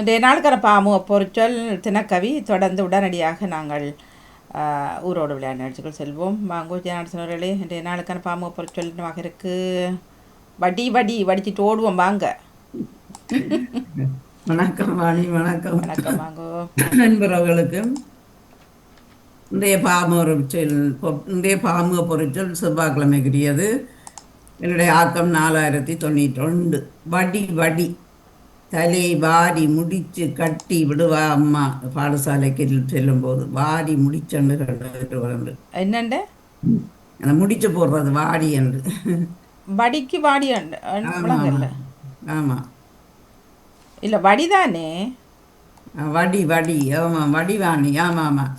இன்றைய நாளுக்கான பாமு பொருட்கள் தினக்கவி தொடர்ந்து உடனடியாக நாங்கள் ஊரோடு விளையாட நிகழ்ச்சிகள் செல்வோம். வாங்கோ ஜனார்சனர்களே இன்றைய நாளுக்கான பாமு பொருட்கள் இருக்கு? வடி வடி வடிச்சிட்டு ஓடுவோம் வாங்க. வணக்கம் வாணி வணக்கம். வணக்கம் வாங்கோ நண்பர்களுக்கு இன்றைய பாமு சொல் இன்றைய பாமு பொருட்சொல் செவ்வாய்க்கிழமைக்குரியது. என்னுடைய ஆக்கம் நாலாயிரத்தி தொண்ணூற்றி ரெண்டு வடி வடி. தலை வாரி முடிச்சு கட்டி விடுவா அம்மா. பாடசாலைக்கு செல்லும்போது வாரி முடிச்சண்டு கண்டு என்னண்ட? அந்த முடிச்சு போடுறது வாடி என்று வடிக்கு வாடி ஆமாம் இல்லை வடிதானே? வடி வடி. ஆமாம் வடிவாணி. ஆமாம் ஆமாம்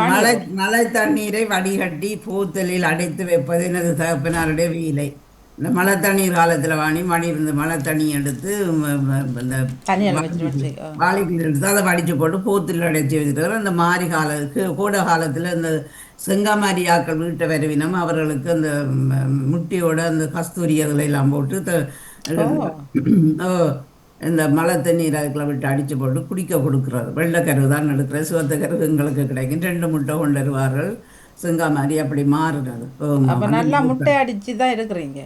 மழை மழை தண்ணீரை வடிகட்டி பூத்தலில் அடைத்து வைப்பது எனது தகப்பனாருடைய வீலை. இந்த மழை தண்ணீர் காலத்தில் வாணி மடி இருந்து மழை தண்ணி எடுத்து இந்த. வாளிக்கு எடுத்து அதை வடித்து போட்டு பூத்தில் அடைச்சி வச்சுருக்காரு இந்த மாரி காலத்துக்கு கோடை காலத்தில் இந்த செங்காமாரி ஆக்கள் வீட்டை வரவினம் அவர்களுக்கு அந்த முட்டியோட அந்த கஸ்தூரி அதில் எல்லாம் போட்டு இந்த மழை தண்ணீர் அதுக்குள்ள விட்டு அடித்து போட்டு குடிக்க கொடுக்குறாரு வெள்ளைக்கருவு தான் எடுக்கிறது சிவத்த கருவு எங்களுக்கு கிடைக்கும். ரெண்டு முட்டை கொண்டு வருவார்கள். செங்காமாரி அப்படி மாறுறது. நல்லா முட்டை அடிச்சு தான் இருக்கிறீங்க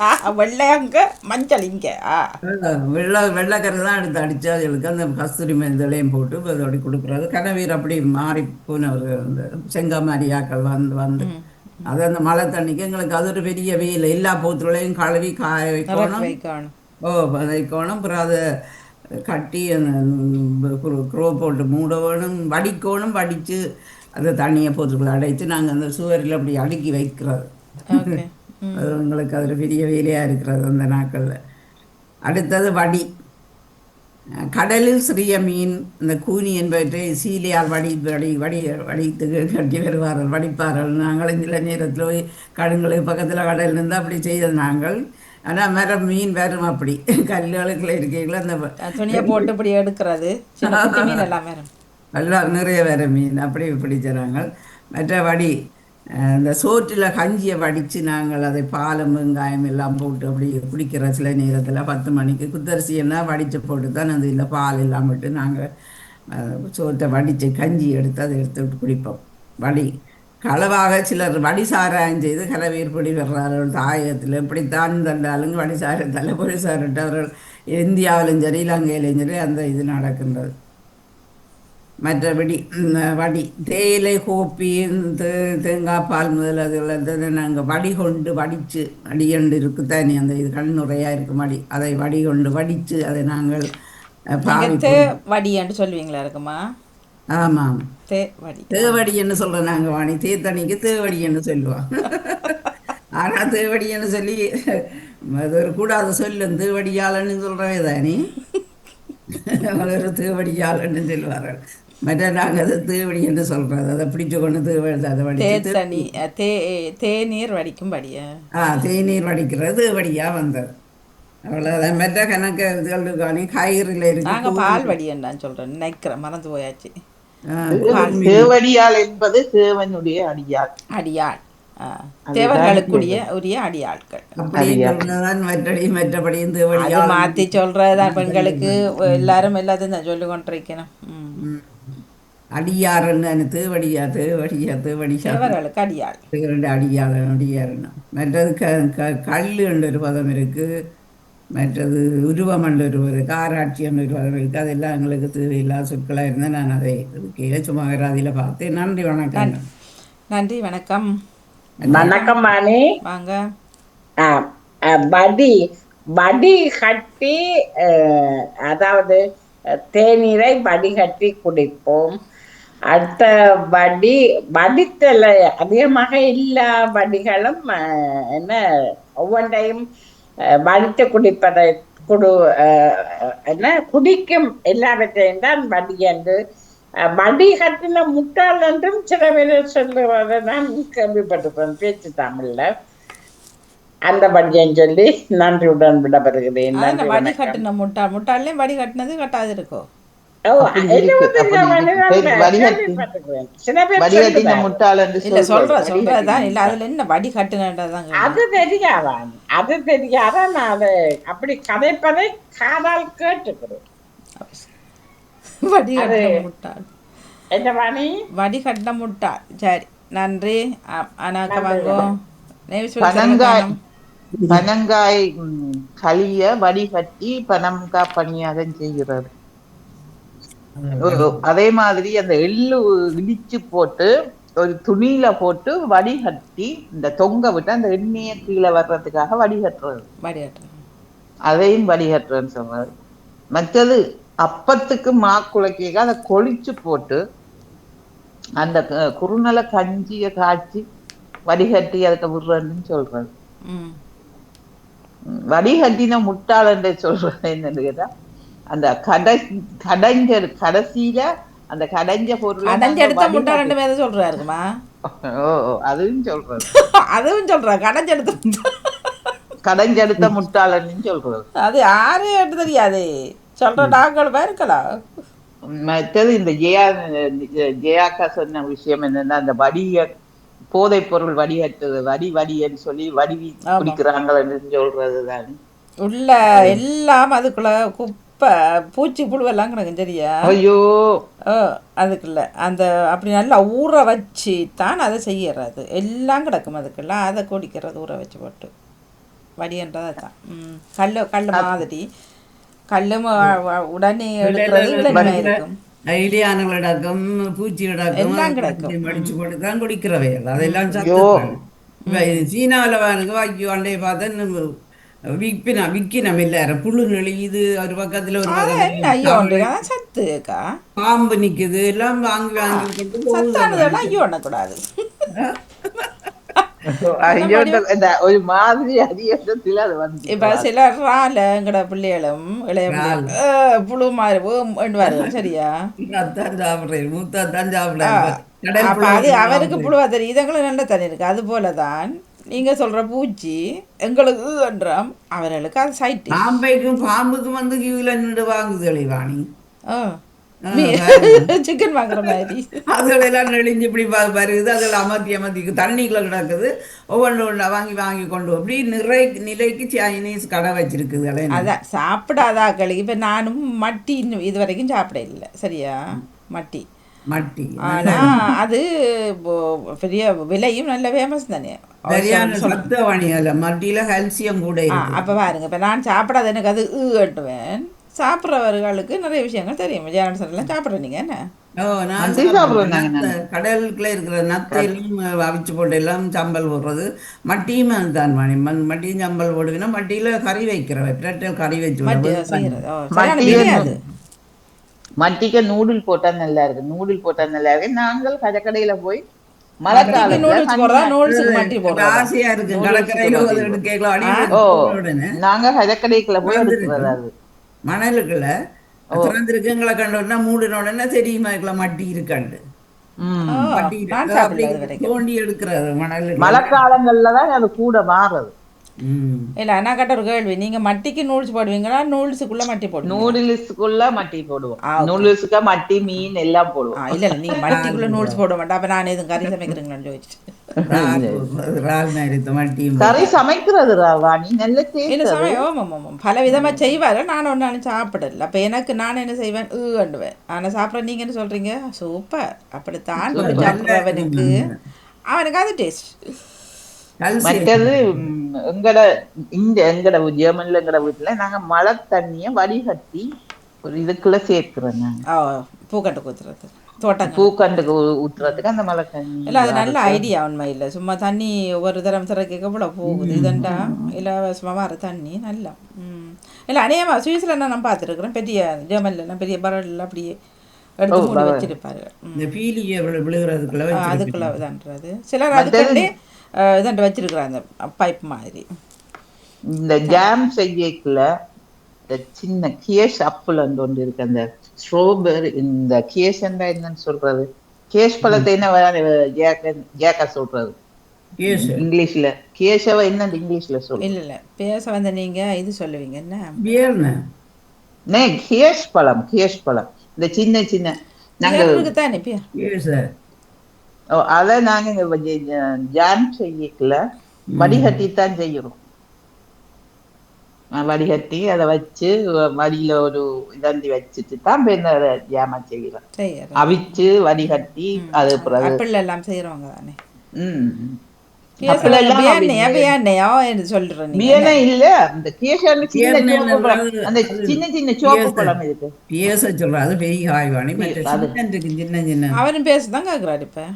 ஆ, வெள்ளை அங்க மஞ்சள் இங்க. வெள்ளை வெள்ளைக்கரு தான் எடுத்து அடித்து அதுகளுக்கு அந்த கஸ்தூரி மருந்துலையும் போட்டு அதோட கொடுக்குறது கனவீர் அப்படி மாறி போனவர் அந்த செங்காமாரி ஆக்கள் வந்து வந்து. அது அந்த மழை தண்ணிக்கு எங்களுக்கு அது ஒரு பெரிய வெயில். எல்லா போத்துகளையும் கழுவி காய வைக்கணும். ஓ வைக்கணும். அப்புறம் அதை கட்டி க்ரோ போட்டு மூட வேணும் வடிக்கணும். வடித்து அந்த தண்ணியை போத்துக்குள்ள அடைத்து நாங்கள் அந்த சுவரில் அப்படி அடுக்கி வைக்கிறது. அது எங்களுக்கு அதில் பெரிய வேலையாக இருக்கிறது அந்த நாட்களில் அடுத்தது வடி. கடலில் சிறிய மீன் இந்த கூனி என்பவற்றை சீலையால் வடி வடி வடி வடித்து கட்டி வருவார்கள் வடிப்பார்கள். நாங்கள் சில நேரத்தில் போய் கடுங்களுக்கு பக்கத்தில் கடல் இருந்தால் அப்படி செய்தது நாங்கள். ஆனால் மரம் மீன் வரும் அப்படி. கல்லுகளுக்குள்ள இருக்கீங்களா அந்த துணியை போட்டு இப்படி எடுக்கிறது. எல்லாம் நிறைய வேறு மீன். அப்படி இப்படி செய்கிறாங்க. மற்றபடி அந்த இந்த சோற்றில் கஞ்சியை வடித்து நாங்கள் அதை பாலம் வெங்காயம் எல்லாம் போட்டு அப்படி குடிக்கிற சில நேரத்தில் பத்து மணிக்கு குத்தரிசி எல்லாம் வடித்து போட்டு தான் அது இல்லை பால் எல்லாம் விட்டு நாங்கள் சோற்றை வடித்து கஞ்சி எடுத்து அதை எடுத்து விட்டு குடிப்போம். வடி களவாக சிலர் வடி சாராயம் செய்து கலவீர் பிடி வர்றார்கள் தாயகத்தில் இப்படித்தான் தண்டாலும் வடி சாரத்தால் பொடி சாரிட்டு அவர்கள் இந்தியாவிலும் சரி இலங்கையிலும் சரி அந்த இது நடக்கின்றது. மற்றபடி வடி தேயிலை கோப்பி தே- தேங்காய் பால் முதல் அதில் நாங்கள் வடி கொண்டு வடித்து வடிகண்டு இருக்கு தானே அந்த இது கண்ணுறையாக இருக்கும் வடி. அதை வடி கொண்டு வடித்து அதை நாங்கள் வடின்னு சொல்லுவீங்களா இருக்குமா? ஆமாம். தே வடி. தேவடின்னு சொல்கிறோம் நாங்கள் வாணி. தேத்தணிக்கு தேவடின்னு சொல்லுவோம். ஆனால் தேவடின்னு சொல்லி அது ஒரு கூடாத சொல்லும். தேவடியாளன்னு சொல்கிறவே தானே ஒரு தேவடியாளன்னு சொல்லுவார்கள். மற்ற நாங்கள் அதை தேவடி என்று சொல்கிறது அதை பிடிச்சு கொண்டு தேவடி அதை வடித்து அ, தே தேநீர் வடிக்கும் படியா ஆ தேநீர் வடிக்கிறது தேவடியாக வந்தது. அவ்வளோதான் மற்ற கணக்கு இதுகள் இருக்கானே காய்கறியில் நாங்க இருக்கு பால் வடின்னு தான் சொல்றோம். நினைக்கிறேன் மறந்து போயாச்சு. தேவடியாள் என்பது தேவனுடைய அடியாள். அடியாள். தேவர்களுக்குரிய உரிய அடியாட்கள். மற்றபடியும் மாத்தி சொல்றதுதான் பெண்களுக்கு எல்லாரும் எல்லாத்தையும் சொல்லி கொண்டிருக்கணும். அடியாருன்னு தேவடியா தேவடியா தேவடியா? தேவர்களுக்கு அடியாள் ரெண்டு அடியாள் அடியாருன்னு. மற்றது க க கல் என்ற ஒரு பதம் இருக்குது மற்றது உருவம் என்ற ஒரு பதம் காராட்சி என்ற ஒரு பதம் இருக்குது அதெல்லாம் எங்களுக்கு தேவையில்லாத சொற்களாக இருந்தால் நான் அதை கீழே சும்மா அதில் பார்த்தேன். நன்றி வணக்கம். நன்றி. வணக்கம். வணக்கம் மாணி வாங்க. வடி வடி கட்டி அஹ், அதாவது தேநீரை வடிகட்டி குடிப்போம். அடுத்த வடி வடித்தல அதிகமாக எல்லா வடிகளும் என்ன ஒவ்வொன்றையும் வடித்து குடிப்பதை குடு என்ன குடிக்கும் எல்லாவற்றையும் தான் வடி என்று வடி கட்டின முட்டாள் என்றும் சில பேர் சொல்லுவதை நான் கேள்விப்பட்டிருப்பேன் பேச்சு தமிழ்ல. அந்த படியன்னு சொல்லி நன்றியுடன் நன்றி வடி கட்டின முட்டாள் முட்டாள்லேயும் வடி கட்டினது கட்டாது இருக்கோ? வடிகட்டி. கட்டுனதான் அது தெரியாத நான் அதை அப்படி கதைப்பதை காதால் கேட்டுக்கிறேன் வடி அது- கட்டின முட்டாள் என்ன வாணி வடி கட்டின முட்டாள் சரி நன்றி. அனாக்க நன்றி, வாங்கோ. நேவி பனங்காய். களிய வடிகட்டி பனங்காய் பணியாரம் செய்கிறது. அதே மாதிரி அந்த எள்ளு இடிச்சு போட்டு ஒரு துணியில போட்டு வடிகட்டி இந்த தொங்க விட்டு அந்த எண்ணெயை கீழே வர்றதுக்காக வடிகட்டுறது. அதையும் வடிகட்டுறேன்னு சொன்னார். மற்றது அப்பத்துக்கு மா குலைக்க அதை கொளிச்சு போட்டு அந்த குறுநல கஞ்சியை காய்ச்சி வடிகட்டி அதுக்கு விடுறேன்னு சொல்றது வடிகட்டின முட்டாளன்ற சொல்றது என்னன்னு கேட்டா. அந்த கடை கடைஞ்ச கடைசியில அந்த கடைஞ்ச பொருள் அடைஞ்சு எடுத்த முட்டாள் ரெண்டு பேரும் சொல்றாருக்குமா? ஓ அதுவும் சொல்றது அதுவும் சொல்றா கடைஞ்சு எடுத்த. கடைஞ்செடுத்த முட்டாளன்னு சொல்றது அது யாரும் எடுத்து தெரியாது. சொல்ற நாங்கள் இருக்கலாம் மற்றது இந்த ஜெயா ஜெயாக்கா சொன்ன விஷயம் என்னன்னா அந்த வடிய போதைப் பொருள் வடிகட்டுறது வடி வடின்னு சொல்லி வடிவி ஆமா. குடிக்கிறாங்கன்னு சொல்றது தான் உள்ள எல்லாம் அதுக்குள்ள குப்பை பூச்சி புழுவெல்லாம் கிடக்கும் சரியா ஐயோ. ஓ அதுக்குள்ள அந்த அப்படி நல்லா ஊற வச்சு தான் அதை செய்யறது. எல்லாம் கிடக்கும் அதுக்குள்ள அதை குடிக்கிறது ஊற வச்சு போட்டு. வடின்றதை தான் ம் கல் கல் மாதிரி. கல் உடனே எடுக்கிறது இருக்கும். இலியானங்களடக்கம் பூச்சி எல்லாம் கிடக்கும். மடிச்சு போட்டு தான் குடிக்கிறவைகள் அதெல்லாம் ஐயோ. இப்ப சீனாவில் வாருக்கு வாக்கி அண்டையை பார்த்தா விற்பினா விற்கினம் எல்லாரும் புழு நெளியுது ஒரு பக்கத்துல ஒரு பக்கத்துல சத்துக்கா பாம்பு நிக்குது எல்லாம் வாங்கி வாங்கி. சத்தானதெல்லாம் ஐயோ ஒரு மாதிரி அதிகத்துல அது வந்து இப்ப சிலர் ரால எங்கட பிள்ளைகளும் இளைய பிள்ளைகள் "ஏ, புழு மாதிரி வேண்டுவார்கள் சரியா சாப்பிடுறேன் சாப்பிடுறேன் அது அவருக்கு புழுவா தெரியும் இதுங்களுக்கு நல்ல தண்ணி இருக்கு அது போலதான் நீங்க சொல்ற பூச்சி எங்களுக்கு என்றாம் அவர்களுக்கு அது சைட்டு பாம்பைக்கும் பாம்புக்கும் வந்து கியூல நின்று வாங்குது வாணி சிக்கன் வாங்குற மாதிரி. அதுகளெல்லாம் நெளிஞ்சு இப்படி வருது அதில் அமர்த்தி அமர்த்தி தண்ணிக்குள்ள கிடக்குது. ஒவ்வொன்று ஒன்றா வாங்கி வாங்கி கொண்டு அப்படி நிறை நிலைக்கு சைனீஸ் கடை வச்சிருக்குது அதே அதான் சாப்பிடாதா களி இப்ப நானும் மட்டி இன்னும் இது வரைக்கும் சாப்பிட இல்லை சரியா மட்டி. மட்டி. ஆனா அது பெரிய விலையும் நல்ல ஃபேமஸ் தானே. சரியான சத்தவாணி அதில் மட்டியில கால்சியம் கூட அப்ப பாருங்க இப்ப நான் சாப்பிடாத எனக்கு அது ஈ கட்டுவேன். சாப்பிட்றவர்களுக்கு நிறைய விஷயங்கள் தெரியும். விஜயானசன் எல்லாம் சாப்பிட்ற நீங்க என்ன? கடலுக்குள்ள இருக்கிற நத்தையெல்லாம் அவிச்சு போட்டு எல்லாம் சம்பல் போடுறது. மட்டியும் தான் வாணி மண் மட்டியும் சம்பல் போடுவீங்கன்னா மட்டியில கறி வைக்கிறவ பிரட்டல் கறி வச்சு மட்டிக்கு நூடுல் போட்டா நல்லா இருக்கு. நூடுல் போட்டா நல்லா இருக்கு நாங்கள் கடைக்கடையில போய் மழை உடனே நாங்க கடைக்கடைக்குள்ள போய் அது மணலுக்குள்ள. திறந்திருக்குங்களை கண்டோன்னா மூடின உடனே தெரியுமா இருக்கலாம் மட்டி இருக்காண்டு. மட்டி தோண்டி எடுக்கிறது மழைக்காலங்கள்ல தான் அது கூட மாறுது. இல்ல நான் கேட்ட ஒரு கேள்வி. நீங்க மட்டிக்கு நூல்ஸ் போடுவீங்களா? நூல்ஸுக்குள்ள மட்டி போடுவோம் நூடுல்ஸுக்குள்ள மட்டி போடுவோம். நூடுல்ஸுக்கு மட்டி மீன் எல்லாம் போடுவோம். இல்ல இல்ல. நீங்க மட்டிக்குள்ள நூல்ஸ் போட மாட்டா அப்ப நான் எதுவும் கறி சமைக்கிறீங்களான்னு சொல்லிட்டு கறி சமைக்கிறது ராணி நல்ல பல விதமா செய்வாரு. நான் ஒன்னும் சாப்பிடல. அப்ப எனக்கு நான் என்ன செய்வேன்? ஈண்டுவேன் ஆனா சாப்பிட நீங்க என்ன சொல்றீங்க? சூப்பர். அப்படித்தான் அவனுக்கு அவனுக்கு அது டேஸ்ட் மற்றது எங்கட இங்க எங்கட ஜெர்மன்ல எங்கட வீட்டுல நாங்க மழை தண்ணிய வடிகட்டி ஒரு இதுக்குள்ள ஓ பூக்கட்டு குத்துறது தோட்டங்கள். பூக்கண்டுக்கு ஊ- ஊத்துறதுக்கு அந்த மழை தண்ணி இல்ல அது நல்ல ஐடியா உண்மையில் சும்மா தண்ணி ஒரு தரம் திறக்க எவ்வளோ போகுது இதண்டா? இலவசமாக வர தண்ணி நல்லா. ம். இல்லை அநேகமாக சுவிஸில் நான் பார்த்துருக்குறேன். பெரிய ஜெர்மனிலாம் பெரிய பரவல் அப்படியே எடுத்து மூடி வச்சிருப்பாரு. இந்த பீலியை விழு- விழுகிறதுக்குள்ள அதுக்குள்ள சிலர் இதாண்டு வச்சிருக்கிறாங்க அந்த பைப் மாதிரி. இந்த ஜாம் செய்யக்குள்ள இந்த சின்ன கேஷ் அப்புலன்னு ஒன்று இருக்கு. அந்த ஸ்ட்ராபெரி இந்த கேஷ் என்னன்னு சொல்றது? கேஷ் பழத்தை என்ன சொல்றது? இங்கிலீஷ்ல. கேஷவ என்ன இங்கிலீஷ்ல சொல்றது இல்லை இல்லை. பேச வந்த நீங்கள் இது சொல்லுவீங்க என்ன? நே கேஷ் பழம் கேஷ் பழம். இந்த சின்ன சின்ன. நாங்க தானே அத நாங்க இங்க வ- ஜ- ஜாம் செய்யக்கல. வடிகட்டி தான் செய்யறோம். வடிகட்டி அதை வச்சு வடியில ஒரு இதந்தி வச்சுட்டு தான் பின்ன ஜாமா செய்யறோம். அவிச்சு வடிகட்டி அது பிறகு ஆப்பிள் எல்லாம் செய்கிறவங்க தானே? ம். அவரும் பேசதான் கேட்குறாரு இப்போ.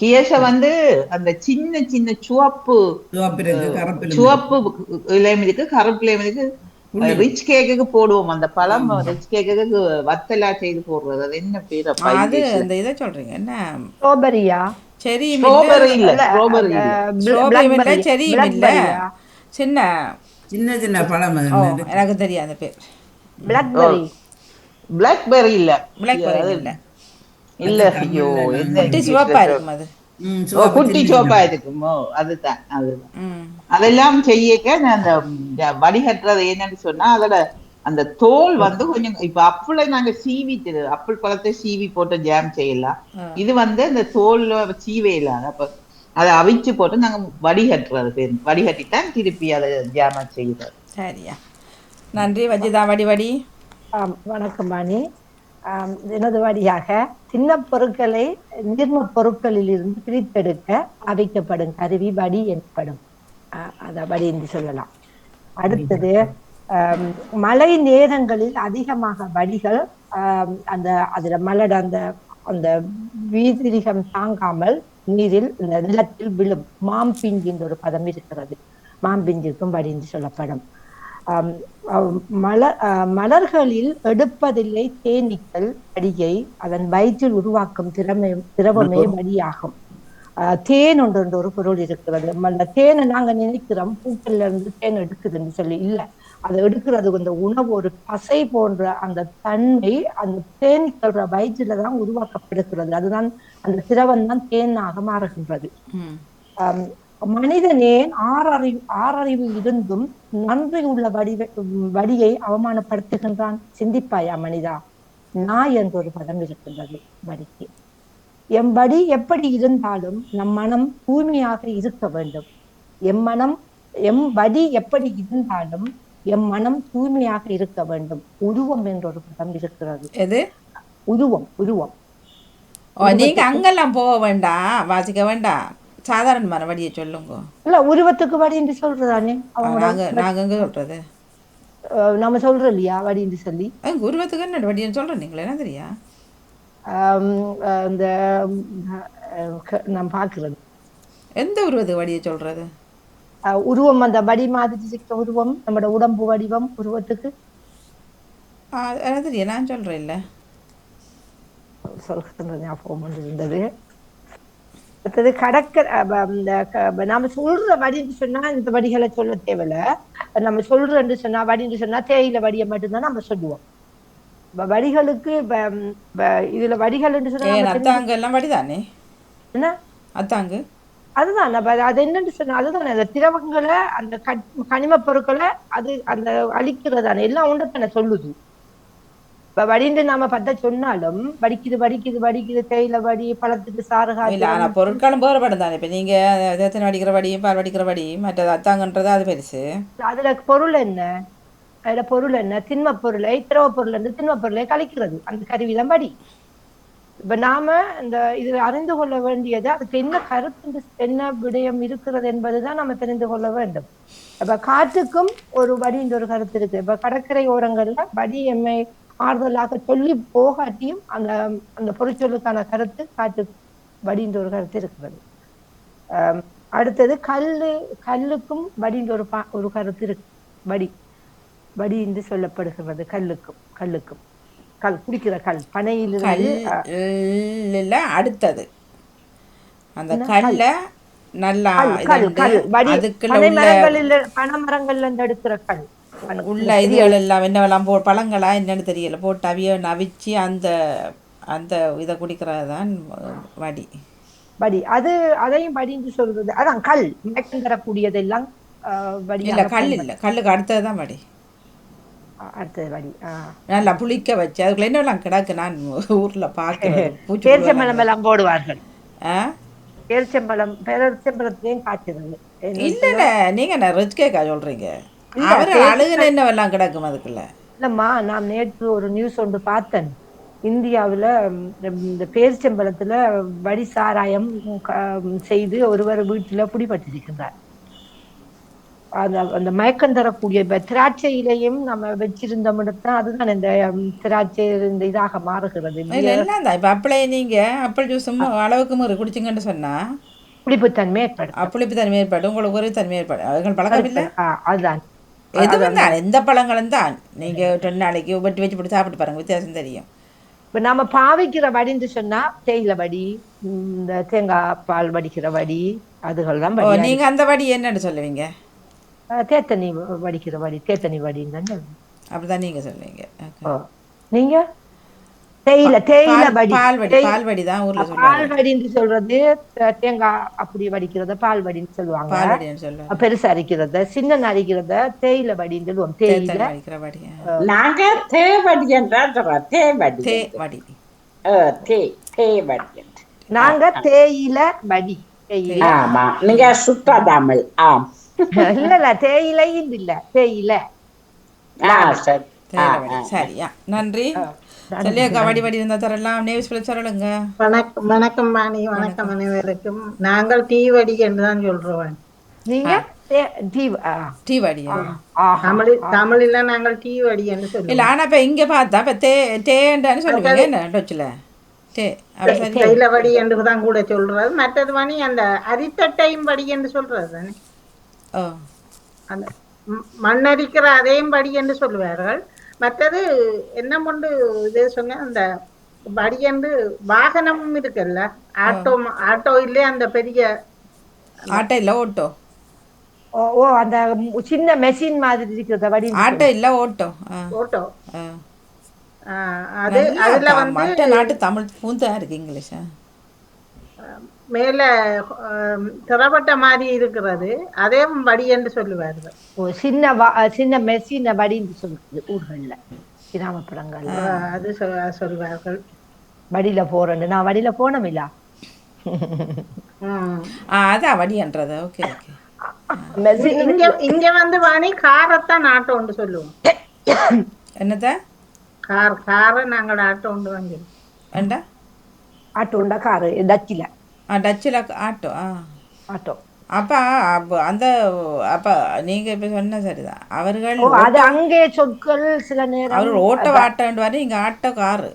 கேஷ வந்து அந்த சின்ன சின்ன சிவப்பு சிவப்பு இலையம் இருக்கு கருப்பு இலையம் இருக்கு ரிச் கேக்குக்கு போடுவோம். அந்த பழம் ரிச் கேக்குக்கு வத்தலா செய்து போடுறது. அது என்ன பேர்? அது? அந்த இதை சொல்றீங்க. என்ன? ஸ்ட்ராபெரியா செரி ஸ்ட்ராபெரி இல்ல. ஸ்ட்ராபெரி இல்ல. ஸ்ட்ராபெரி இல்ல செரியும் இல்ல சின்ன. சின்ன சின்ன பழம். எனக்கு தெரியும் அந்த பேர். பிளாக்பெரி பிளாக்பெர்ரி இல்ல. பிளாக்பெரி இல்ல. இல்ல. ஐயோ குட்டி சிவப்பா இருக்கும் அது சிவப்பு குட்டி சின்ன சோப்பா இருக்குமோ அதுதான் அதுதான். அதெல்லாம் செய்யக்க நான் அந்த வடிகட்டுறது என்னன்னு சொன்னா அதோட அந்த தோல் வந்து கொஞ்சம் இப்ப அப்புளை நாங்க சீவி அப்புள் பழத்தை சீவி போட்டு ஜாம் செய்யலாம். இது வந்து அந்த தோல்ல சீவே இல்லாத அப்ப அதை அவிச்சு போட்டு நாங்க வடிகட்டுறது பேர். வடிகட்டி தான் திருப்பி அதை ஜாம செய்யறது. சரியா. நன்றி வஜிதா வடி வடி. ஆம், வணக்கம் வாணி ஆம், எனது வழியாக சின்ன பொருட்களை நீர்ம பொருட்களில் இருந்து பிரித்தெடுக்க அவைக்கப்படும் கருவி வடி எனப்படும். ஆ, அத வடி என்று சொல்லலாம். அடுத்தது மழை நேரங்களில் அதிகமாக வடிகள் அந்த அதுல மலட அந்த அந்த வீதிரிகம் தாங்காமல் நீரில் இந்த நிலத்தில் விழும். மாம்பிஞ்சின்ற ஒரு பதம் இருக்கிறது. மாம்பிஞ்சிற்கும் வடி என்று சொல்லப்படும். மலர் மலர்களில் எடுப்பதில்லை தேனீக்கள் வடியை அதன் வயிற்றில் உருவாக்கும் திறமை திரவமே வடியாகும். ஆ, தேன் ஒன்று என்ற ஒரு பொருள் இருக்கிறது. அந்த தேனை நாங்க நினைக்கிறோம் பூக்கள்ல இருந்து தேன் எடுக்குதுன்னு சொல்லி இல்ல. அதை எடுக்கிறது அந்த உணவு ஒரு பசை போன்ற அந்த தன்மை அந்த தேனீக்களோட வயிற்றில தான் உருவாக்கப்படுகிறது. அதுதான் அந்த திரவம் தான் தேனாக மாறுகின்றது. மனிதனே ஆறறிவு ஆறறிவு இருந்தும் நன்றி உள்ள வடிவ வடியை அவமானப்படுத்துகின்றான். சிந்திப்பாயா மனிதா? நாய் என்ற ஒரு பதம் இருக்கின்றது வடிக்கு. எம் வடி எப்படி இருந்தாலும் நம் மனம் தூய்மையாக இருக்க வேண்டும். எம் மனம் எம் வடி எப்படி இருந்தாலும் எம் மனம் தூய்மையாக இருக்க வேண்டும். உருவம் என்ற ஒரு பதம் இருக்கிறது எது? உருவம் உருவம். நீங்க அங்கெல்லாம் போக வேண்டாம். வாசிக்க வேண்டாம். சாதாரணமான வடியை சொல்லுங்க. இல்ல உருவத்துக்கு வடி என்று சொல்றதானே? அவங்க நாங்க நாங்க எங்க சொல்றது? நம்ம சொல்றோம் இல்லையா வடி என்று சொல்லி? உருவத்துக்கு என்ன வடின்னு சொல்றேன் நீங்களே என்ன தெரியா? இந்த நான் பார்க்கிறது. எந்த உருவத்துக்கு வடியை சொல்றது? உருவம் அந்த வடி மாதிரி இருக்கிற உருவம் நம்மட உடம்பு வடிவம் உருவத்துக்கு? ஆ, எனக்கு தெரியும் நான் சொல்றேன் இல்ல சொல்கின்ற ஞாபகம் இருந்தது அடுத்தது கடற்கரை இந்த க- நாம சொல்ற வடின்னு சொன்னா இந்த வடிகளை சொல்ல தேவையில்ல. நம்ம சொல்றேன்னு சொன்னா வடின்னு சொன்னா தேயிலை வடியை மட்டும்தான் நம்ம சொல்லுவோம். வடிகளுக்கு இதுல வடிகள் சொன்னா நம்ம வடிதானே? என்ன? அத்தாங்கு? அதுதான் நம்ம அது என்னன்னு சொன்னா அதுதான் அந்த திரவங்களை அந்த கனிம பொருட்களை அது அந்த அழிக்கிறதான எல்லாம் ஒன்றை சொல்லுது. இப்ப வடிந்து நாம பத்த சொன்னாலும் வடிக்குது வடிக்குது வடிக்குது தேயிலை வடி பழத்துக்கு சாறு இல்ல ஆனா பொருட்களும் வேறுபடும் தானே இப்ப நீங்க தேத்தனை வடிக்கிற வடியும் பால் வடிக்கிற வடியும் மற்றது அத்தாங்கன்றது அது பெருசு. அதுல பொருள் என்ன? அதுல பொருள் என்ன? திண்ம பொருளை திரவ பொருள் இருந்து திண்ம பொருளை கழிக்கிறது. அந்த கருவிதான் படி இப்ப நாம இந்த இதுல அறிந்து கொள்ள வேண்டியது அதுக்கு என்ன கருத்து என்ன விடயம் இருக்கிறது என்பதுதான் நம்ம தெரிந்து கொள்ள வேண்டும். இப்ப காற்றுக்கும் ஒரு வடின்ற ஒரு கருத்து இருக்கு. இப்ப கடற்கரை ஓரங்கள்ல வடி எம்மை ஆறுதலாக சொல்லி போகாட்டியும் அந்த அந்த பொருட்சொல்லுக்கான கருத்து காற்று வடின்ற ஒரு கருத்து இருக்கிறது. அடுத்தது கல்லு கல்லுக்கும் வடின்ற ஒரு பா ஒரு கருத்து இருக்கு வடி வடி என்று சொல்லப்படுகிறது கல்லுக்கும் கல்லுக்கும். கல் குடிக்கிற கல் பனையிலிருந்து அடுத்தது. அந்த கல்ல நல்லா பனை மரங்களில் பனை மரங்கள்ல இருந்து எடுக்கிற கல். உள்ள இதுகள் எல்லாம் என்னவெல்லாம் போ பழங்களா என்னன்னு தெரியல. போட்டு அவிய நவிச்சு அந்த அந்த இதை குடிக்கிறது தான் வடி. வடி. அது அதையும் வடி என்று சொல்றது. அதான் கல். மயக்கம் தரக்கூடியதெல்லாம் அஹ், இல்ல கல் இல்ல. கல்லுக்கு அடுத்தது தான் வடி. அடுத்தது வடி. நல்லா புளிக்க வச்சு அதுக்குள்ள என்னெல்லாம் கிடக்கு நான் ஊர்ல பார்க்கிறேன் பேரிச்சம்பழம் எல்லாம் போடுவார்கள். ஆ? பேரிச்சம்பழம் பேரிச்சம்பழத்தையும் காய்ச்சறது இல்லைண்ணே நீங்க என்ன ரிச் கேக்கா சொல்றீங்க? அவர் அழுகுன என்னவெல்லாம் கிடக்கும் அதுக்குள்ள. இல்லம்மா நான் நேற்று ஒரு நியூஸ் ஒன்று பார்த்தேன். இந்தியாவுல இந்த பேரிச்சம்பழத்துல வடி சாராயம் செய்து ஒருவர் வீட்டுல பிடிபட்டிருக்கின்றார் அந்த அந்த மயக்கம் தரக்கூடிய இப்ப திராட்சையிலையும் நம்ம வச்சிருந்தோம்னா அதுதான் இந்த திராட்சை இந்த இதாக மாறுகிறது. எல்லாம் இப்ப அப்படியே நீங்க அப்பள் ஜூஸும் அளவுக்கு முறை குடிச்சிங்கன்னு சொன்னா புளிப்புத்தன்மை ஏற்படும் அப்புளிப்பு தன்மை ஏற்படும் உங்களுக்கு ஒரு தன்மை ஏற்படும். அதுகள் பழக்கம் இல்லை? அதுதான். எதுவும் தான் எந்த பழங்களும் தான். நீங்க ரெண்டு நாளைக்கு வெட்டி வச்சு போட்டு சாப்பிட்டு பாருங்க வித்தியாசம் தெரியும். இப்ப நாம பாவிக்கிற வடின்னு சொன்னா தேயிலை வடி இந்த தேங்காய் பால் வடிக்கிற வடி அதுகள் தான் ஓ வடி நீங்க அந்த வடி என்னன்னு சொல்லுவீங்க? தேத்தனி வடிக்கிற வடி தேத்தனி வடின்னு தான். அப்படிதான் நீங்க சொல்லுவீங்க. Okay. தேயிலை தேயிலை வடி பால் வடி தேய்- பால் வடி தான் ஊர்ல பால் சொல்லுவாங்க வடின்னு சொல்றது தேங்காய் அப்படி வடிக்கிறத பால் வடின்னு சொல்லுவாங்க பெருசா அரிக்கிறத சின்ன அரிக்கிறத தேயிலை வடின்னு சொல்லுவோம். தேயிலை தேத்தனி வடிக்கிற வடி ஆ. நாங்க தேவடி தே. நாங்க தேயிலை வடி. தேயிலை. ஆமா நீங்க சுத்த தமிழ் ஆம். இல்ல இல்ல தேயிலைன்னு இல்ல தேயிலை. சரியா நன்றி. சொல்லியாக்கா வடி வடி இருந்தா தரலாம். நேவ்ஸ் பிள்ளை சொல்லுங்க வணக்கம் வணக்கம் வாணி வணக்கம் அனைவருக்கும். நாங்கள் டீ வடி என்று தான் சொல்றோம். நீங்க? தே- டீ- ஆ. டீ வடியா ஆஹா. தமிழில் நாங்கள் டீ வடி என்று சொல்லுவோம். இல்ல ஆனா இப்ப இங்க பார்த்தா இப்ப தே தேண்டான்னு சொல்லுவீங்க. என்ன டொச்சில்? வடி என்று தான் கூட சொல்றது மற்றது வாணி அந்த அரித்தட்டையும் வடி என்று சொல்றது தானே ஓ. அந்த மண்ணரிக்கிற அதையும் வடி என்று சொல்லுவார்கள். மற்றது என்ன கொண்டு இதே சொன்ன அந்த வடி என்று வாகனமும் இருக்குல்ல? ஆட்டோ ஆட்டோ இல்லையே அந்த பெரிய? ஆட்டோ இல்ல ஓட்டோ. ஓ ஓ அந்த சின்ன மெஷின் மாதிரி இருக்கிறத வடி ஆட்டோ இல்ல ஓட்டோ. ஓட்டோ. அது அதுல? வந்து மற்ற நாட்டு தமிழ் பூந்தா இருக்கு இங்கிலீஷா மேல திறப்பட்ட மாதிரி இருக்கிறது. அதே வடி என்று சொல்லுவார்கள். ஓ சின்ன வா- சின்ன மெஷின வடின்னு சொல்லுது ஊர்கள்ல கிராமப்புறங்கள்ல. அது சொல்- சொல்வார்கள். வடியில போறேன்னு. நான் வடியில போனமில்ல. அதான் வடின்றது ஓகே ஓகே. இங்க இங்க வந்து வாணி காரத்தான் ஆட்டோ உண்டு சொல்லுவோம். என்னத? கார் காரை நாங்கள் ஆட்டோ உண்டு வாங்கி வேண்டா? ஆட்டோ உண்டா காரு டச்சில ஆ டச்சில் ஆட்டோ ஆ ஆட்டோ அப்ப அந்த அப்ப நீங்க இப்ப சொன்ன சரிதான் அவர்கள் அது அங்கே சொற்கள் சில நேரம் அவர்கள் ஓட்ட ஆட்டோண்டு வர இங்க ஆட்டோ காரு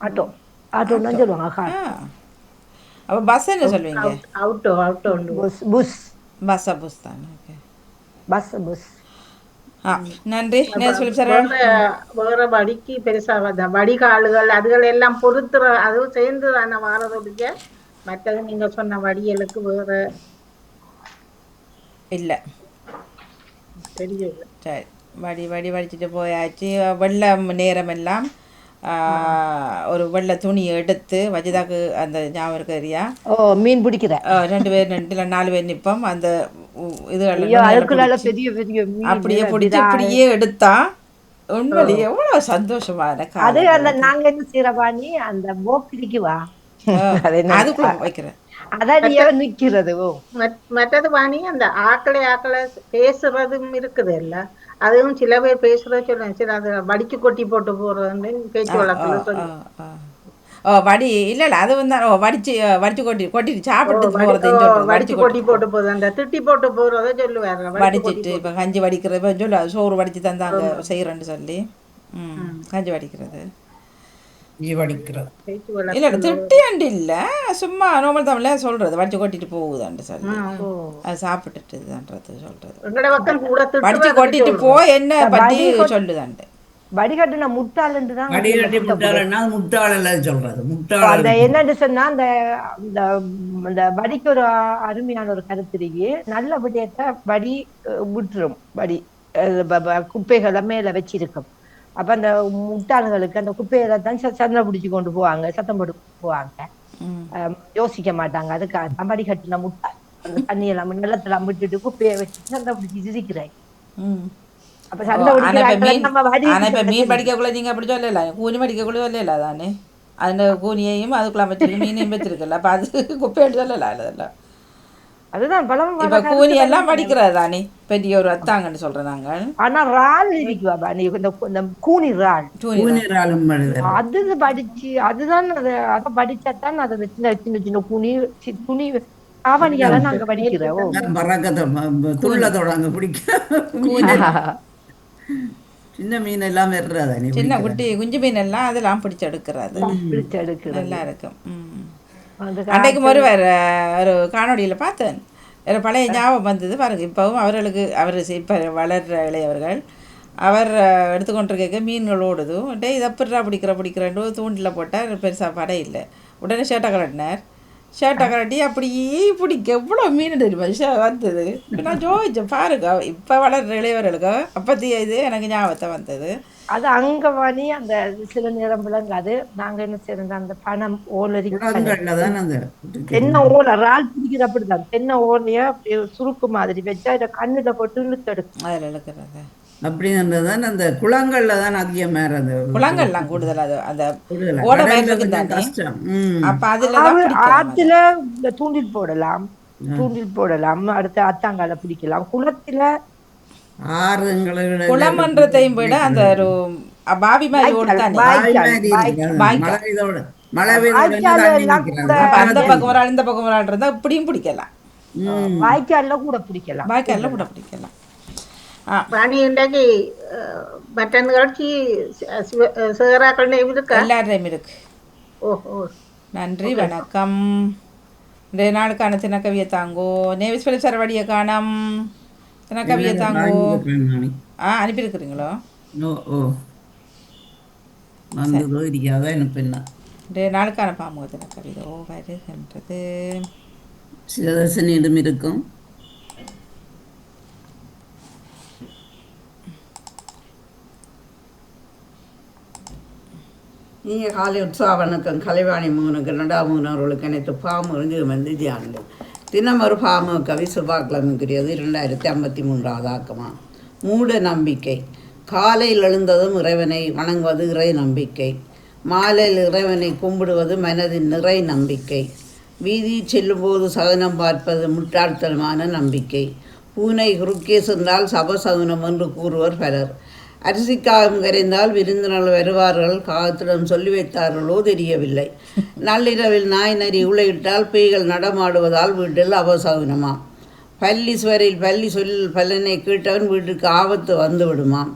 ஆட்டோ ஆட்டோ தான் சொல்லுவாங்க கார். அப்ப பஸ் என்ன சொல்வீங்க அவுட்டோ அவுட்டோ உண்டு புஸ் புஸ் பஸ்ஸா பஸ் தான் ஓகே பஸ் புஸ் நன்றி. நேர் சொல்லி சார் வேற வடிக்கு பெருசா வந்த வடிகால்கள் அதுகள் எல்லாம் பொறுத்துற அதுவும் சேர்ந்து தானே வாரதொடிக்க மற்றது நீங்க சொன்ன வடிகளுக்கு வேற. இல்லை. தெரியல சரி. வடி வடி வடிச்சிட்டு போயாச்சு. வெள்ளம் நேரம் எல்லாம் ஒரு வெள்ளை துணி எடுத்து வஜிதாக்கு அந்த ஞாபகம் இருக்கிறியா ஓ மீன் பிடிக்கிற. ரெண்டு பேர் ரெண்டு இல்லை நாலு பேர் நிற்போம் அந்த பெரிய பெரிய மீன் அப்படியே பிடிச்சி இப்படியே எடுத்தா உண்மையிலேயே எவ்வளவு சந்தோஷமான அது காலம் அந்த நாங்க என்ன செய்யறபாணி அந்த போக்கிரிக்கு வா. அது? அதுக்குள்ள வைக்கிறேன். அதடியா நிக்கிறது மற்றது வாணி அந்த ஆக்களை ஆக்களை பேசுறதும் இருக்குது இல்ல. அதுவும் சில பேர் பேசுறத சொல்லுவேன் சில அது வடிச்சு கொட்டி போட்டு போறதுன்னு பேச்சு வழக்குல சொல்லு ஆ, ஆ. ஓ வடி இல்ல இல்ல அது வந்து வடிச்சு வடிச்சு கொட்டி கொட்டிட்டு சாப்பிட்டு ஓ, வடிச்சு கொட்டி போட்டு போகுது. அந்த திட்டி போட்டு வடிச்சு கொட்டி வடிச்சிட்டு இப்ப கஞ்சி வடிக்கிறது இப்ப சொல்லு சோறு வடிச்சு தந்தாங்க செய்யறேன்னு சொல்லி. ம் கஞ்சி வடிக்கிறது. இல்ல திட்டியாண்டு இல்ல. சும்மா நார்மல் தமிழ்ல சொல்றது வடிச்சு கொட்டிட்டு போகுதாண்டு சொல்லி. அது சாப்பிட்டுட்டு சொல்றது. வடிச்சு கொட்டிட்டு போ என்ன பத்தி சொல்லுதாண்டு வடிகட்டுன முட்டாளுன்னு தான் வடிகட்டி முட்டாளன்னா முட்டாள் எல்லாம் சொல்றது. அந்த முட்டாள் என்னன்னு சொன்னா அந்த அந்த அந்த வடிக்கு ஒரு அருமையான ஒரு கருத்து இருக்கு நல்ல விடயத்தை வடி விட்டுரும் வடி குப்பைகளை மேல வச்சிருக்கும். அப்ப அந்த முட்டாள்களுக்கு அந்த குப்பைகளை தான் ச- சந்தனம் பிடிச்சு கொண்டு போவாங்க சத்தம் போட்டு போவாங்க. யோசிக்க மாட்டாங்க. அதுக்கு அந்த வடிகட்டின முட்டாள். அந்த தண்ணி எல்லாம் நிலத்துல விட்டுட்டு குப்பையை வச்சுட்டு சந்தனம் பிடிச்சி சிரிக்கிறாய். மீன் படிக்கக்குள்ள நீங்க அப்படி சொல்லல கூனி படிக்கக்குள்ள சொல்லல தானே அந்த கூனியையும் அதுக்குள்ள வச்சிருக்கு மீனையும் வச்சிருக்கல அப்ப அது சொல்லல அதெல்லாம் அதுதான் பழம் இப்ப கூனி எல்லாம் படிக்கிறது தானே பெரிய ஒரு அத்தாங்கன்னு சொல்றோம் நாங்கள் ஆனா இறால் இருக்குவா நீ இந்த இந்த கூனி படுவர் அது படிச்சு அதுதான் அது அதை படிச்சாதான் அது சின்ன சின்ன சின்ன குனி துணி ஆவணியால நாங்க படிக்கிறோம் சின்ன மீன் எல்லாம் வெறுறதா நீ சின்ன குட்டி குஞ்சு மீன் எல்லாம் அதெல்லாம் பிடிச்சு எடுக்கிறது பிடிச்சு எடுக்கிறது நல்லா இருக்கும். ம். அது அன்றைக்கு ஒருவர் அஹ், ஒரு காணொளியில் பார்த்தேன். பழைய ஞாபகம் வந்தது. பாருங்க இப்போவும் அவர்களுக்கு அவர் இப்போ வளர்ற இளையவர்கள் அவர் எடுத்துக்கொண்டிருக்க மீன்கள் ஓடுது டே இதை எப்படா பிடிக்கிற பிடிக்கிறேன்னு தூண்டில் போட்டால் பெருசாக படை இல்லை. உடனே ஷர்ட்டை கலட்டினார். ஷர்ட்டை கலட்டி அப்படியே பிடிக்க. எவ்வளோ மீன் தெரியுமா ஷ- வந்தது. இப்ப நான் ஜோதிச்சேன் பாருங்க இப்போ வளர்ற இளையவர்களுக்கு அப்பத்திய இது எனக்கு ஞாபகத்தை வந்தது. அது அங்க வாணி அந்த சில நேரம் விளங்காது. நாங்க என்ன செய்யறது? அந்த பணம் ஓலரி தென்னை ஓலை இறால் பிடிக்கிற அப்படிதான். தென்னை ஓலைய அப்படியே சுருக்கு மாதிரி வச்சா இதை கண்ணுல போட்டு இழுத்து எடுக்கும். அதில் இழுக்கிறது. அப்படின்றதான் அந்த குளங்கள்ல தான் அதிகம் மேற அந்த குளங்கள்லாம் கூடுதல் அது அந்த. ஓட தானே கஷ்டம். அப்போ அதில் தான் தூண்டில் போடலாம். தூண்டில் போடலாம். அடுத்து அத்தாங்கால பிடிக்கலாம். குளத்துல ஆறுங்களை குளமன்றத்தையும் விட அந்த ஒரு பாவி மாதிரி ஓடுதானே? மழை அந்த பக்கம் ஒரு ஆள் இந்த பக்கம் ஒரு ஆள் இருந்தா இப்படியும் பிடிக்கலாம். ம். வாய்க்கால்ல கூட பிடிக்கலாம். பாய்க்கால கூட பிடிக்கலாம். நன்றி வணக்கம் நாளுக்கான தினக்கவியை தாங்கோ நேவிஸ் பிலிப் சரவடியை காணம் தினக்கவியை தாங்கோ வாங்கிக்கிறேன் நானே. ஆ அனுப்பியிருக்கிறீங்களோ ஓ ஓ வந்ததோ இருக்காதோ எனக்கு என்ன இன்றைய நாளுக்கான பாமுக தினக்கவிதோ வருகின்றது சிவதர்சனியிடம் இருக்கும் நீங்கள் காலை உற்சாக வணக்கம் கலைவாணி மூனுக்கு மூணு அவர்களுக்கு அனைத்து பாமுறிஞ்சு வந்து தியானங்கள் தினம் ஒரு பாமு கவி செவ்வாய்க்கிழமைக்குரியது இரண்டாயிரத்தி ஐம்பத்தி மூன்றாவது ஆக்கமா. மூட நம்பிக்கை. காலையில் எழுந்ததும் இறைவனை வணங்குவது இறை நம்பிக்கை. மாலையில் இறைவனை கும்பிடுவது மனதின் நிறை நம்பிக்கை. வீதி செல்லும்போது சகனம் பார்ப்பது முட்டாள்தனமான நம்பிக்கை. பூனை குறுக்கே சென்றால் சபசகுனம் என்று கூறுவர் பலர். அரிசிக்காகம் கரைந்தால் விருந்தினர் வருவார்கள் காகத்திடம் சொல்லி வைத்தார்களோ தெரியவில்லை. நள்ளிரவில் நாய் நரி உலையிட்டால் பேய்கள் நடமாடுவதால் வீட்டில் அபசகுனமாம். பள்ளி சுவரில் பள்ளி சொல் பலனை கேட்டவன் வீட்டுக்கு ஆபத்து வந்து விடுமாம்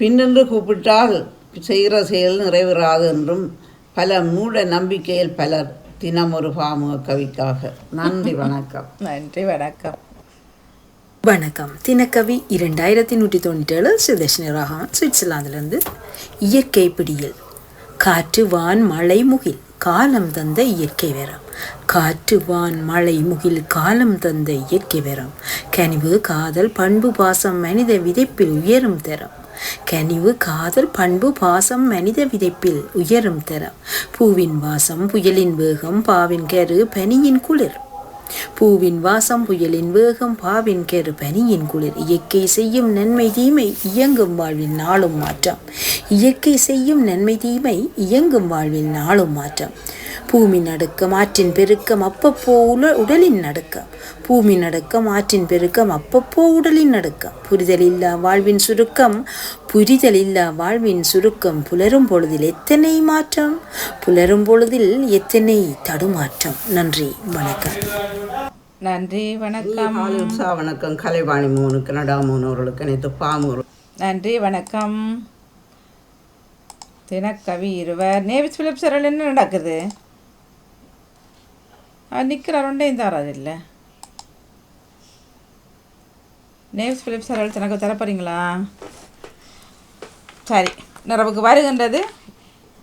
பின்னென்று கூப்பிட்டால் செய்கிற செயல் நிறைவேறாது என்றும் பல மூட நம்பிக்கையில் பலர் தினம் ஒரு பாமுக கவிக்காக. நன்றி வணக்கம். நன்றி வணக்கம். வணக்கம். தினக்கவி இரண்டாயிரத்தி நூற்றி தொண்ணூற்றி ஏழு சுதர்ஷினி ராகவன் சுவிட்சர்லாந்திலிருந்து. இயற்கை பிடியில். காற்று வான் மழை முகில். காலம் தந்த இயற்கை வேரம். காற்று வான் மழை முகில். காலம் தந்த இயற்கை வேரம். கனிவு காதல் பண்பு பாசம் மனித விதைப்பில் உயரும் தரம். கனிவு காதல் பண்பு பாசம் மனித விதைப்பில் உயரும் தரம். பூவின் வாசம் புயலின் வேகம் பாவின் கரு பனியின் குளிர். பூவின் வாசம் புயலின் வேகம் பாவின் கெரு பனியின் குளிர். இயற்கை செய்யும் நன்மை தீமை இயங்கும் வாழ்வில் நாளும் மாற்றம். இயற்கை செய்யும் நன்மை தீமை இயங்கும் வாழ்வில் நாளும் மாற்றம். பூமி நடுக்கம் ஆற்றின் பெருக்கம் அப்பப்போ உல உடலின் நடுக்கம். பூமி நடுக்கம் ஆற்றின் பெருக்கம் அப்பப்போ உடலின் நடுக்கம். புரிதல் இல்லா வாழ்வின் சுருக்கம் புரிதல் இல்லா வாழ்வின் சுருக்கம். புலரும் பொழுதில் எத்தனை மாற்றம்? புலரும் பொழுதில் எத்தனை தடுமாற்றம்? நன்றி வணக்கம். நன்றி வணக்கம். உற்சாக வணக்கம். கலைவாணி மூணு கனடா மூணு அவர்களுக்கு அனைத்து பாமுக நன்றி வணக்கம். தினக்கவி இருவர். நேவிஸ் பிலிப் சரல் என்ன நடக்குது? நிற்கிறார் ஒன்றையும் தராது இல்லை. நேவிஸ் பிலிப் சரல் தனக்கு தரப்போறீங்களா? சரி நிறைவுக்கு வருகின்றது.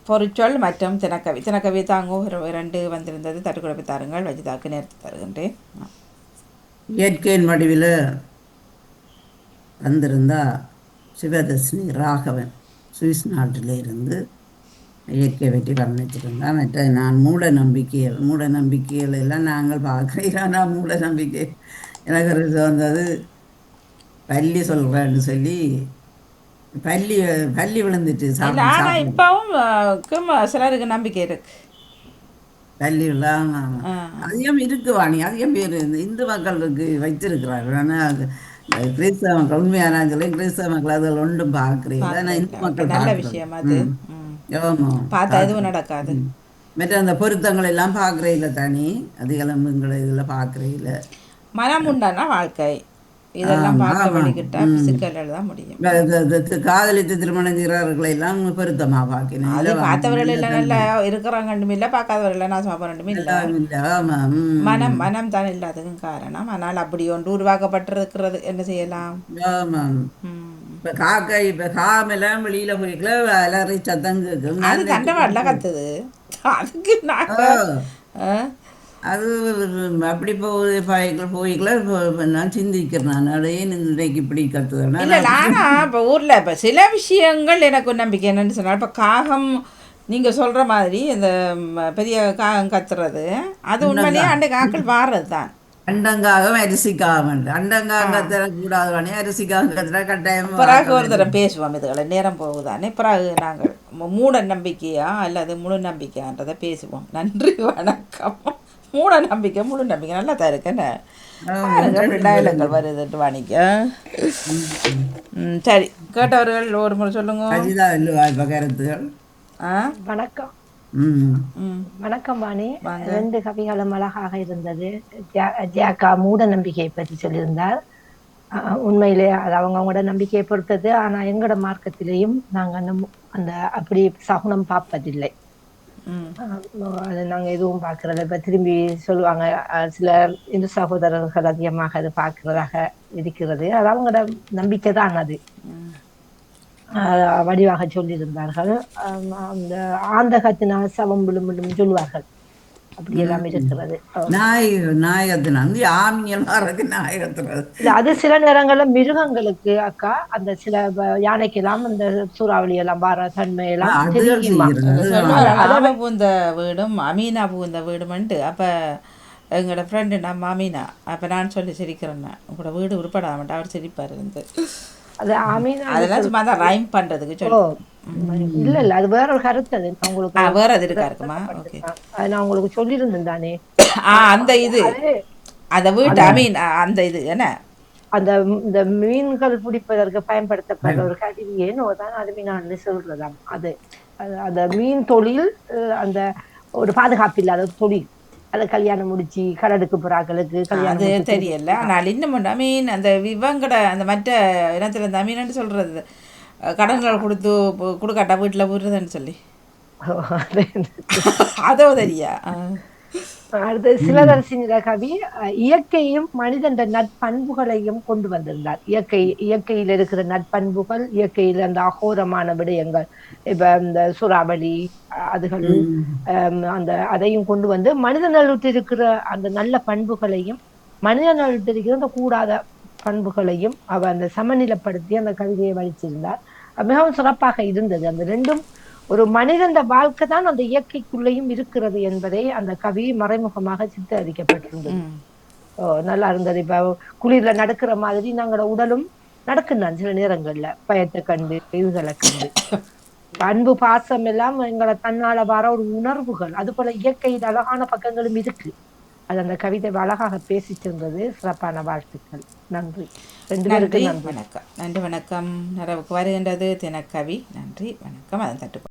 பொருச்சொல் மற்றும் தினக்கவி தினக்கவி தாங்கோ ஒரு இரண்டு வந்திருந்தது. தட்டுக்குழப்பி தாருங்கள். வஜிதாக்கு நேர்த்து தருகின்றேன். இயற்கையின் வடிவில் வந்திருந்தா சிவதர்ஷினி ராகவன் சுவிஸ் நாட்டில் இருந்து இயற்கை வெற்றி வர்ணிச்சிருந்தான் மற்ற நான் மூட நம்பிக்கைகள் மூட நம்பிக்கைகள் எல்லாம் நாங்கள் பார்க்குறோம் ஆனால் மூட நம்பிக்கை எனக்கு வந்தது பள்ளி சொல்கிறேன்னு சொல்லி பல்லி பல்லி விழுந்துட்டு இல்ல சாப்பிட்டு ஆனா சாப்பிட்டு. இப்பவும் சிலருக்கு நம்பிக்கை இருக்கு. ஆ. அதிகம் இருக்கு வாணி அதிகம் பேர் இந்த மக்களுக்கு வைத்திருக்கிறார்கள். ஆனால் கிறிஸ்தவ மக்கள் உண்மையான சொல்லி கிறிஸ்தவ மக்கள் அதில் ஒன்றும் பார்க்குறீங்க ஆனால் இந்து மக்கள் நல்ல. விஷயம் அது. பார்த்தா எதுவும் நடக்காது. மற்ற அந்த பொருத்தங்கள் எல்லாம் பார்க்குறீங்கள தனி. அதிகளம்புங்களை இதில் பார்க்குறீங்கள மனம் உண்டானா வாழ்க்கை? இதெல்லாம் பார்க்க. வழிகிட்டா ம். சிக்கல் தான் முடியும். காதலித்து திருமணம் செய்கிறவர்களை எல்லாம் பொருத்தமாக பார்க்கணும். அது இல்லை பார்த்தவர்கள் இல்ல நல்ல இருக்கிறாங்கண்டும் இல்ல பார்க்காதவர்கள் இல்ல. எல்லாம் இல்லை ஆமாம் ம். மனம் மனம் தான் இல்லாததுக்கும் காரணம். ஆனால் அப்படி ஒன்று உருவாக்கப்பட்டிருக்கிறது என்ன செய்யலாம்? ஆமாம். இப்போ காக்கை இப்போ காமெல்லாம் வெளியில் போய்க்கல அலறி சத்தம் கேட்கும். அது தண்டவாடல கத்துது. அதுக்கு ஆ? அது அப்படி போகுது போய்க்கல இப்போ நான் சிந்திக்கிறேன். நான் அடையே இன்றைக்கு இப்படி கத்துதுன்னா இல்ல ஆனா இப்ப ஊர்ல இப்ப சில விஷயங்கள் எனக்கு ஒரு நம்பிக்கை என்னன்னு சொன்னா இப்ப காகம் நீங்க சொல்ற மாதிரி இந்த பெரிய காகம் கத்துறது அது உண்மையிலேயே அன்றைக்கு ஆக்கள் வாடுறது தான். அண்டங்காகம் அரிசிக்காகம் அண்டங்காகம் கத்துற கூடாது வாணி அரிசிக்காகம் கத்துறா கட்டாயம் பிறகு ஒரு தரம் பேசுவோம் இதுகளை. நேரம் போகுதானே பிறகு நாங்கள் மூட நம்பிக்கையா அல்லது முழு நம்பிக்கையான்றதை பேசுவோம். நன்றி வணக்கம். மூட நம்பிக்கை முழு நம்பிக்கை நல்லா தான் இருக்குன்னு டயலங்கள் வருதுட்டு வாணிக்க. ம் சரி. கேட்டவர்கள் ஒரு முறை சொல்லுங்க. அஜிதா இல்லைவா இப்போ கருத்துகள் ஆ? வணக்கம். வணக்கம் வாணி. ரெண்டு கவிகளும் அழகாக இருந்தது. ஜியாக்கா மூட நம்பிக்கையை பற்றி சொல்லியிருந்தார். அஹ் உண்மையிலே அது அவங்க அவங்களோட நம்பிக்கையை பொறுத்தது. ஆனா எங்களோட மார்க்கத்திலேயும் நாங்க அந்த அந்த அப்படி சகுனம் பார்ப்பதில்லை. அது நாங்க எதுவும் பார்க்கறதில்ல. இப்ப திரும்பி சொல்லுவாங்க சில இந்து சகோதரர்கள் அதிகமாக அது பார்க்கிறதாக இருக்கிறது. அது அவங்களோட நம்பிக்கை தான் அது. வடிவாக சொல்லியிருந்தார்கள். அந்த ஆந்தகத்தினால் சவம் விழும் சொல்லுவார்கள். அப்படி எல்லாம் இருக்கிறது நாய் இல்ல, அது சில நேரங்கள்ல மிருகங்களுக்கு அக்கா அந்த சில வ- யானைக்கெல்லாம் அந்த சூறாவளி எல்லாம் வர தன்மை எல்லாம் பூந்த வீடும் அமீனா பூந்த வீடுமென்ட்டு. அப்போ எங்களோட ஃப்ரெண்டு நம்ம அமீனா. அப்போ நான் சொல்லி சிரிக்கிறேன் உங்களோட வீடு உருப்படாமட்டு அவர் சிரிப்பார் இருந்து அது அமீன் அதெல்லாம் சும்மா தான் ரைம் பண்ணுறதுக்கு சொல்லி இல்ல இல்ல அது வேற ஒரு கருத்து அது. நான் உங்களுக்கு ஆ வேற அது இருக்கா இருக்குமா ஓகே. அது நான் உங்களுக்கு சொல்லியிருந்தேன் தானே. ஆ அந்த இது. அந்த வீட்டு அமீன் ஆ, அந்த இது என்ன? அந்த இந்த மீன்கள் பிடிப்பதற்கு பயன்படுத்தப்படுற ஒரு கருவி ஏனோ தான் அது மீனாண்டு சொல்றதாம். அது அது- அந்த மீன் தொழில் அந்த ஒரு பாதுகாப்பு இல்லாத தொழில். அதை கல்யாணம் முடிச்சு கடலுக்கு புறாக்களுக்கு கல்யாணம் அது தெரியல. ஆனால் இன்னும் அமீன் அந்த இவங்கட அந்த மற்ற இனத்தில் இந்த அமீன்னு சொல்கிறது கடன்கள் கொடுத்து கொடுக்காட்டா வீட்டில் விடுறதுன்னு சொல்லி. அதோ தெரியா. அடுத்து சிலதரசிங்கிற கவி அஹ், இயற்கையும் மனிதன் நட்பண்புகளையும் கொண்டு வந்திருந்தார். இயற்கை இயற்கையில் இருக்கிற நட்பண்புகள் இயற்கையில் அந்த அகோரமான விடயங்கள். இப்ப இந்த சூறாவளி அதுகள் அந்த அதையும் கொண்டு வந்து மனிதனிட்டு இருக்கிற அந்த நல்ல பண்புகளையும் மனிதனிட்டு இருக்கிற அந்த கூடாத பண்புகளையும் அவ அந்த சமநிலைப்படுத்தி அந்த கவிதையை வடிச்சிருந்தார் அது மிகவும் சிறப்பாக இருந்தது. அந்த ரெண்டும் ஒரு மனிதன் வாழ்க்கை தான் அந்த இயற்கைக்குள்ளேயும் இருக்கிறது என்பதை அந்த கவி மறைமுகமாக சித்தரிக்கப்பட்டிருந்தது. நல்லா இருந்தது. இப்ப குளிர்ல நடக்கிற மாதிரி நாங்களோட உடலும் நடக்குந்தான் சில நேரங்கள்ல. பயத்தை கண்டு இதுகளை கண்டு. அன்பு பாசம் எல்லாம் எங்களை தன்னால வர ஒரு உணர்வுகள். அது போல இயற்கையில் அழகான பக்கங்களும் இருக்கு. அது அந்த கவிதை அழகாக பேசி சென்றது சிறப்பான வாழ்த்துக்கள். நன்றி. ரெண்டு நன்றி. வணக்கம். நன்றி வணக்கம். நிறைவுக்கு வருகின்றது தினக்கவி. நன்றி வணக்கம். அதன் தட்டு